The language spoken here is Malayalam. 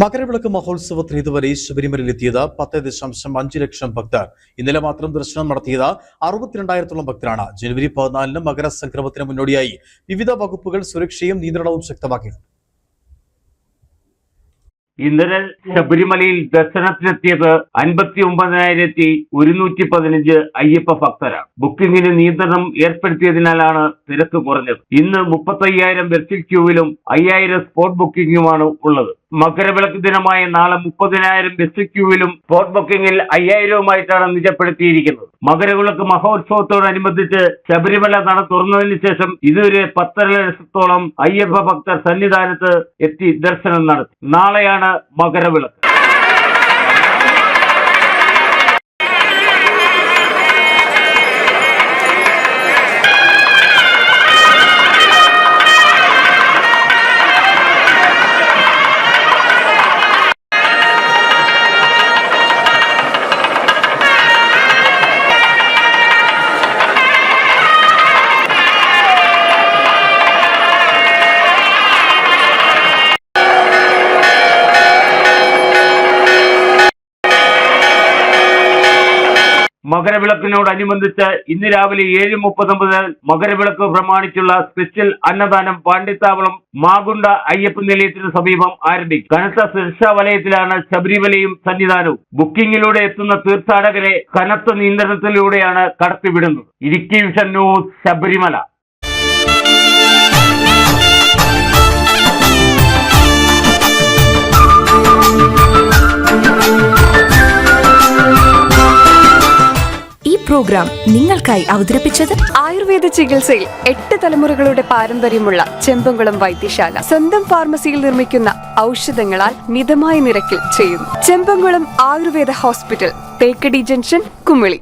മകരവിളക്ക് മഹോത്സവത്തിന് ഇതുവരെ ശബരിമലയിലെത്തിയത് പത്ത് ദശാംശം അഞ്ച് ലക്ഷം ഭക്തർ. ഇന്നലെ മാത്രം ദർശനം നടത്തിയത് അറുപത്തിരണ്ടായിരത്തോളം ഭക്തരാണ്. ജനുവരി പതിനാലിന് മകരസംക്രമത്തിന് മുന്നോടിയായി വിവിധ വകുപ്പുകൾ സുരക്ഷയും നിയന്ത്രണവും ശക്തമാക്കി ഇന്നലെ ശബരിമലയിൽ ദർശനത്തിനെത്തിയത് അൻപത്തി ഒമ്പതിനായിരത്തി ഒരുന്നൂറ്റി പതിനഞ്ച് അയ്യപ്പ ഭക്തരാണ്. ബുക്കിംഗിന് നിയന്ത്രണം ഏർപ്പെടുത്തിയതിനാലാണ് തിരക്ക് കുറഞ്ഞത്. ഇന്ന് മുപ്പത്തയ്യായിരം വെർച്വൽ ക്യൂവിലും അയ്യായിരം സ്പോട്ട് ബുക്കിംഗുമാണ് ഉള്ളത്. മകരവിളക്ക് ദിനമായ നാളെ മുപ്പതിനായിരം ബസ് ക്യൂവിലും സ്പോട്ട് ബുക്കിംഗിൽ അയ്യായിരവുമായിട്ടാണ് നിജപ്പെടുത്തിയിരിക്കുന്നത്. മകരവിളക്ക് മഹോത്സവത്തോടനുബന്ധിച്ച് ശബരിമല നട തുറന്നതിന് ശേഷം ഇതുവരെ പത്തര ലക്ഷത്തോളം അയ്യപ്പ ഭക്തർ സന്നിധാനത്ത് എത്തി ദർശനം നടത്തി. നാളെയാണ് മകരവിളക്ക്. മകരവിളക്കിനോടനുബന്ധിച്ച് ഇന്ന് രാവിലെ ഏഴ് മുപ്പത് മുതൽ മകരവിളക്ക് പ്രമാണിച്ചുള്ള സ്പെഷ്യൽ അന്നദാനം പാണ്ഡിത്താവളം മാഗുണ്ട അയ്യപ്പ നിലയത്തിന് സമീപം ആരംഭിക്കും. കനത്ത സുരക്ഷാ വലയത്തിലാണ് ശബരിമലയും സന്നിധാനവും. ബുക്കിംഗിലൂടെ എത്തുന്ന തീർത്ഥാടകരെ കനത്ത നിയന്ത്രണത്തിലൂടെയാണ് കടത്തിവിടുന്നത്. Idukki vision news Sabarimala. Program നിങ്ങൾക്കായി അവതരിപ്പിച്ചത് ആയുർവേദ ചികിത്സയിൽ എട്ട് തലമുറകളുടെ പാരമ്പര്യമുള്ള ചെമ്പങ്കുളം വൈദ്യശാല സ്വന്തം ഫാർമസിയിൽ നിർമ്മിക്കുന്ന ഔഷധങ്ങളാൽ മിതമായ നിരക്കിൽ ചെയ്യുന്നു. Chembankulam Ayurveda hospital Thekkady junction Kumily.